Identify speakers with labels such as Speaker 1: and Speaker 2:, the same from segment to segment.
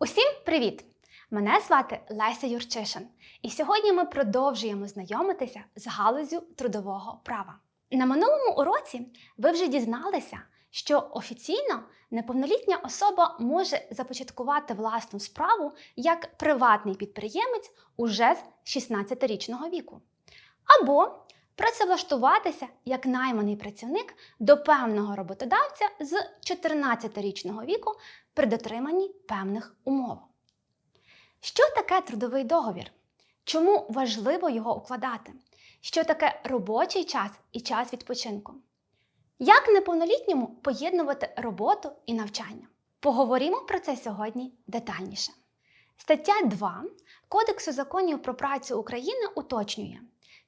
Speaker 1: Усім привіт! Мене звати Леся Юрчишин, і сьогодні ми продовжуємо знайомитися з галузю трудового права. На минулому уроці ви вже дізналися, що офіційно неповнолітня особа може започаткувати власну справу як приватний підприємець уже з 16-річного віку, або працевлаштуватися як найманий працівник до певного роботодавця з 14-річного віку при дотриманні певних умов. Що таке трудовий договір? Чому важливо його укладати? Що таке робочий час і час відпочинку? Як неповнолітньому поєднувати роботу і навчання? Поговоримо про це сьогодні детальніше. Стаття 2 Кодексу законів про працю України уточнює,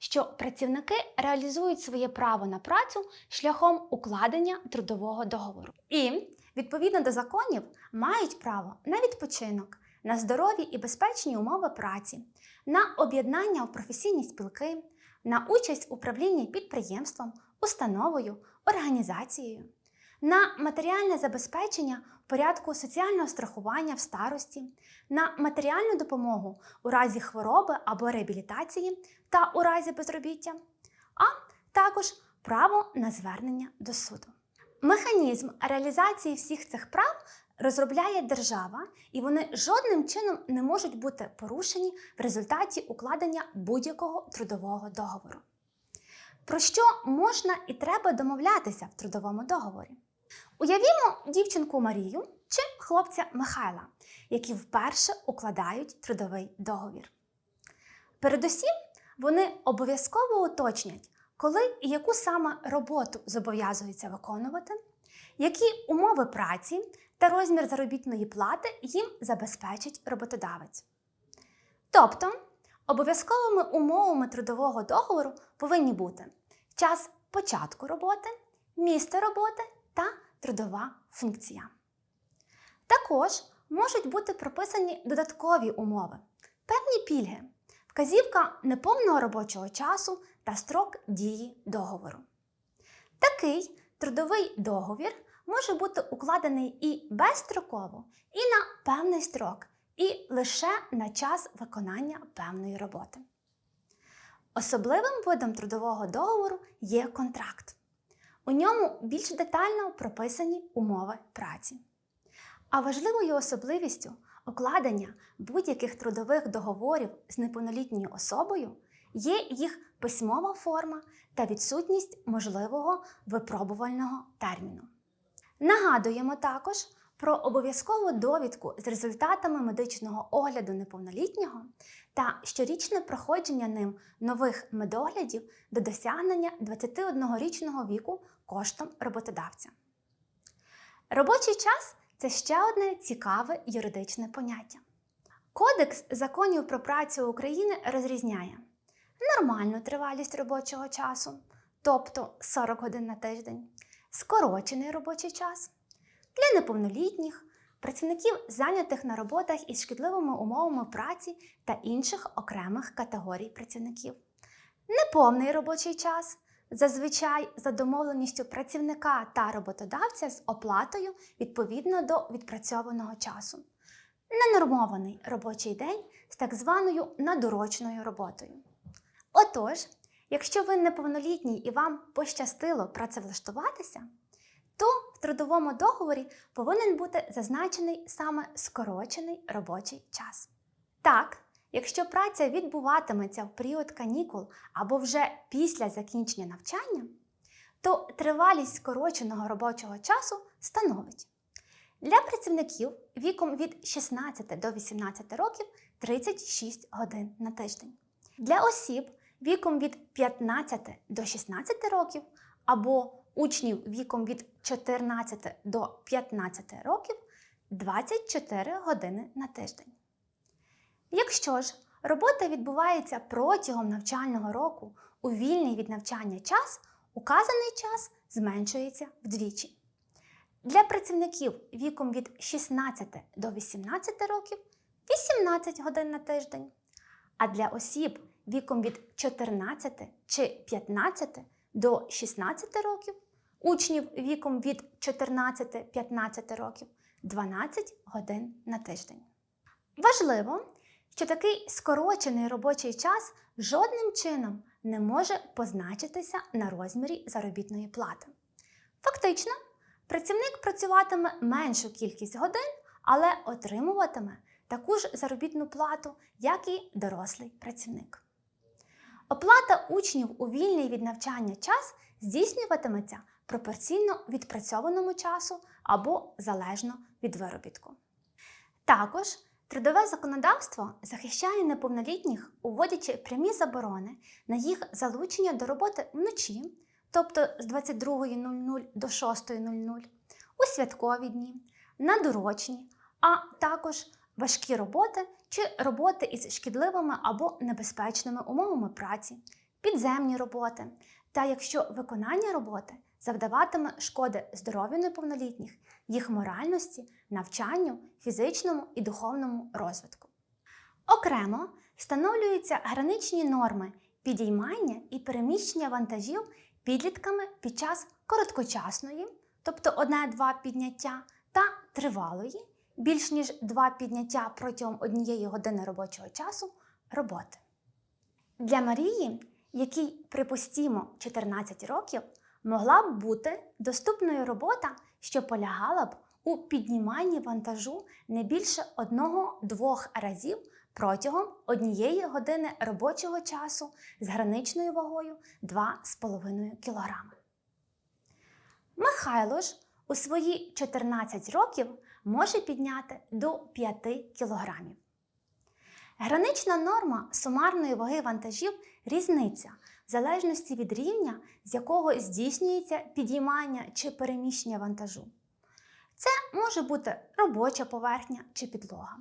Speaker 1: що працівники реалізують своє право на працю шляхом укладення трудового договору. І, відповідно до законів, мають право на відпочинок, на здорові і безпечні умови праці, на об'єднання у професійні спілки, на участь в управлінні підприємством, установою, організацією, на матеріальне забезпечення в порядку соціального страхування в старості, на матеріальну допомогу у разі хвороби або реабілітації та у разі безробіття, а також право на звернення до суду. Механізм реалізації всіх цих прав розробляє держава, і вони жодним чином не можуть бути порушені в результаті укладення будь-якого трудового договору. Про що можна і треба домовлятися в трудовому договорі? Уявімо дівчинку Марію чи хлопця Михайла, які вперше укладають трудовий договір. Передусім, вони обов'язково уточнять, коли і яку саме роботу зобов'язуються виконувати, які умови праці та розмір заробітної плати їм забезпечить роботодавець. Тобто, обов'язковими умовами трудового договору повинні бути час початку роботи, місце роботи та трудова функція. Також можуть бути прописані додаткові умови, певні пільги, вказівка неповного робочого часу та строк дії договору. Такий трудовий договір може бути укладений і безстроково, і на певний строк, і лише на час виконання певної роботи. Особливим видом трудового договору є контракт. У ньому більш детально прописані умови праці. А важливою особливістю укладення будь-яких трудових договорів з неповнолітньою особою є їх письмова форма та відсутність можливого випробувального терміну. Нагадуємо також про обов'язкову довідку з результатами медичного огляду неповнолітнього та щорічне проходження ним нових медоглядів до досягнення 21-річного віку коштом роботодавця. Робочий час це ще одне цікаве юридичне поняття. Кодекс законів про працю України розрізняє нормальну тривалість робочого часу, тобто 40 годин на тиждень, скорочений робочий час для неповнолітніх, працівників, зайнятих на роботах із шкідливими умовами праці та інших окремих категорій працівників, неповний робочий час. Зазвичай за домовленістю працівника та роботодавця з оплатою відповідно до відпрацьованого часу, ненормований робочий день з так званою надурочною роботою. Отож, якщо ви неповнолітній і вам пощастило працевлаштуватися, то в трудовому договорі повинен бути зазначений саме скорочений робочий час. Так, якщо праця відбуватиметься в період канікул або вже після закінчення навчання, то тривалість скороченого робочого часу становить для працівників віком від 16 до 18 років 36 годин на тиждень. Для осіб віком від 15 до 16 років або учнів віком від 14 до 15 років 24 години на тиждень. Якщо ж робота відбувається протягом навчального року у вільний від навчання час, указаний час зменшується вдвічі. Для працівників віком від 16 до 18 років 18 годин на тиждень, а для осіб віком від 14 чи 15 до 16 років, учнів віком від 14-15 років 12 годин на тиждень. Важливо, що такий скорочений робочий час жодним чином не може позначитися на розмірі заробітної плати. Фактично, працівник працюватиме меншу кількість годин, але отримуватиме таку ж заробітну плату, як і дорослий працівник. Оплата учнів у вільний від навчання час здійснюватиметься пропорційно відпрацьованому часу або залежно від виробітку. Також трудове законодавство захищає неповнолітніх, уводячи прямі заборони на їх залучення до роботи вночі, тобто з 22.00 до 6.00, у святкові дні, на дорочні, а також важкі роботи чи роботи із шкідливими або небезпечними умовами праці, підземні роботи, та якщо виконання роботи завдаватиме шкоди здоров'ю неповнолітніх, їх моральності, навчанню, фізичному і духовному розвитку. Окремо встановлюються граничні норми підіймання і переміщення вантажів підлітками під час короткочасної, тобто одне-два підняття, та тривалої, більш ніж два підняття протягом однієї години робочого часу роботи. Для Марії, якій, припустімо, 14 років, могла б бути доступною робота, що полягала б у підніманні вантажу не більше одного-двох разів протягом однієї години робочого часу з граничною вагою 2,5 кг. Михайло ж у свої 14 років може підняти до 5 кг. Гранична норма сумарної ваги вантажів різниця в залежності від рівня, з якого здійснюється підіймання чи переміщення вантажу. Це може бути робоча поверхня чи підлога.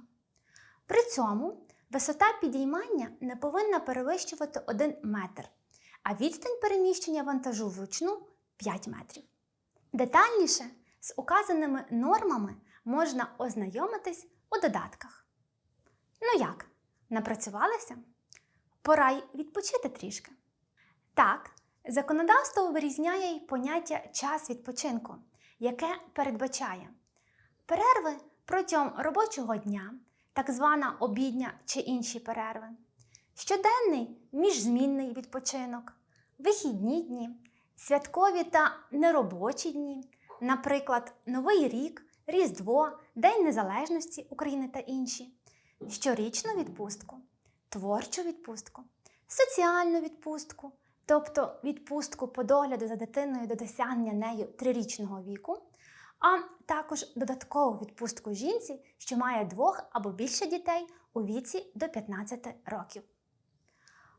Speaker 1: При цьому висота підіймання не повинна перевищувати 1 метр, а відстань переміщення вантажу вручну 5 метрів. Детальніше з указаними нормами можна ознайомитись у додатках. Ну як, напрацювалися? Пора й відпочити трішки. Так, законодавство вирізняє й поняття час відпочинку, яке передбачає перерви протягом робочого дня, так звана обідня чи інші перерви, щоденний міжзмінний відпочинок, вихідні дні, святкові та неробочі дні, наприклад, Новий рік, Різдво, День Незалежності України та інші, щорічну відпустку, творчу відпустку, соціальну відпустку, тобто відпустку по догляду за дитиною до досягнення нею трирічного віку, а також додаткову відпустку жінці, що має двох або більше дітей у віці до 15 років.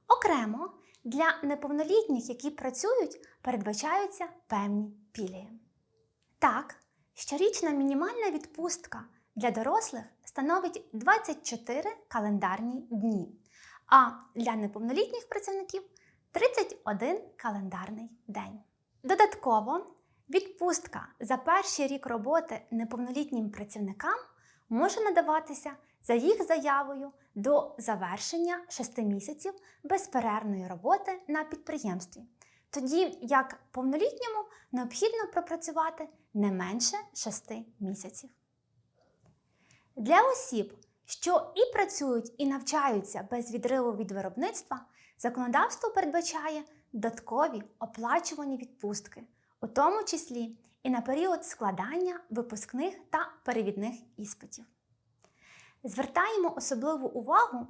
Speaker 1: Окремо для неповнолітніх, які працюють, передбачаються певні пільги. Так, щорічна мінімальна відпустка для дорослих становить 24 календарні дні, а для неповнолітніх працівників 31 календарний день. Додатково, відпустка за перший рік роботи неповнолітнім працівникам може надаватися за їх заявою до завершення 6 місяців безперервної роботи на підприємстві, тоді як повнолітньому необхідно пропрацювати не менше 6 місяців. Для осіб, що і працюють, і навчаються без відриву від виробництва, законодавство передбачає додаткові оплачувані відпустки, у тому числі і на період складання випускних та перевідних іспитів. Звертаємо особливу увагу,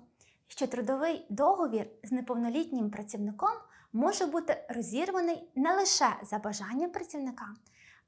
Speaker 1: що трудовий договір з неповнолітнім працівником може бути розірваний не лише за бажанням працівника,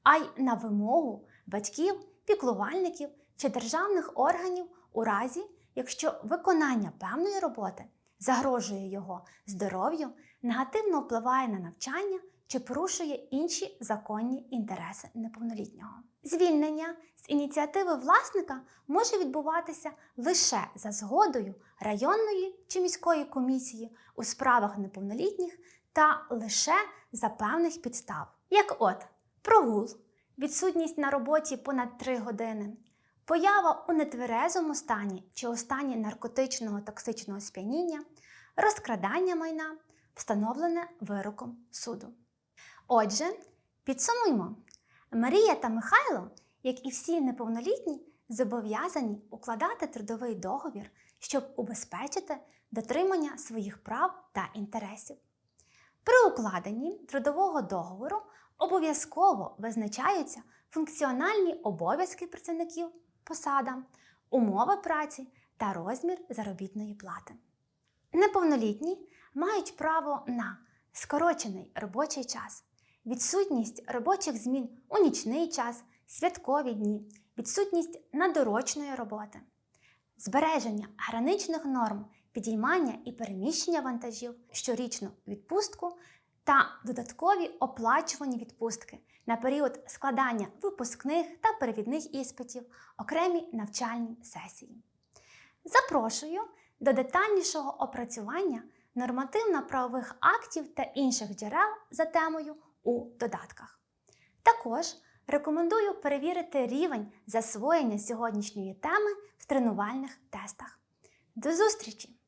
Speaker 1: а й на вимогу батьків, піклувальників чи державних органів у разі, якщо виконання певної роботи загрожує його здоров'ю, негативно впливає на навчання чи порушує інші законні інтереси неповнолітнього. Звільнення з ініціативи власника може відбуватися лише за згодою районної чи міської комісії у справах неповнолітніх та лише за певних підстав, як от прогул, відсутність на роботі понад 3 години, поява у нетверезому стані чи у стані наркотичного токсичного сп'яніння, розкрадання майна, встановлене вироком суду. Отже, підсумуймо, Марія та Михайло, як і всі неповнолітні, зобов'язані укладати трудовий договір, щоб убезпечити дотримання своїх прав та інтересів. При укладенні трудового договору обов'язково визначаються функціональні обов'язки працівників посада, умови праці та розмір заробітної плати. Неповнолітні мають право на скорочений робочий час, відсутність робочих змін у нічний час, святкові дні, відсутність надорочної роботи, збереження граничних норм підіймання і переміщення вантажів, щорічну відпустку та додаткові оплачувані відпустки на період складання випускних та перевідних іспитів, окремі навчальні сесії. Запрошую до детальнішого опрацювання нормативно-правових актів та інших джерел за темою у додатках. Також рекомендую перевірити рівень засвоєння сьогоднішньої теми в тренувальних тестах. До зустрічі!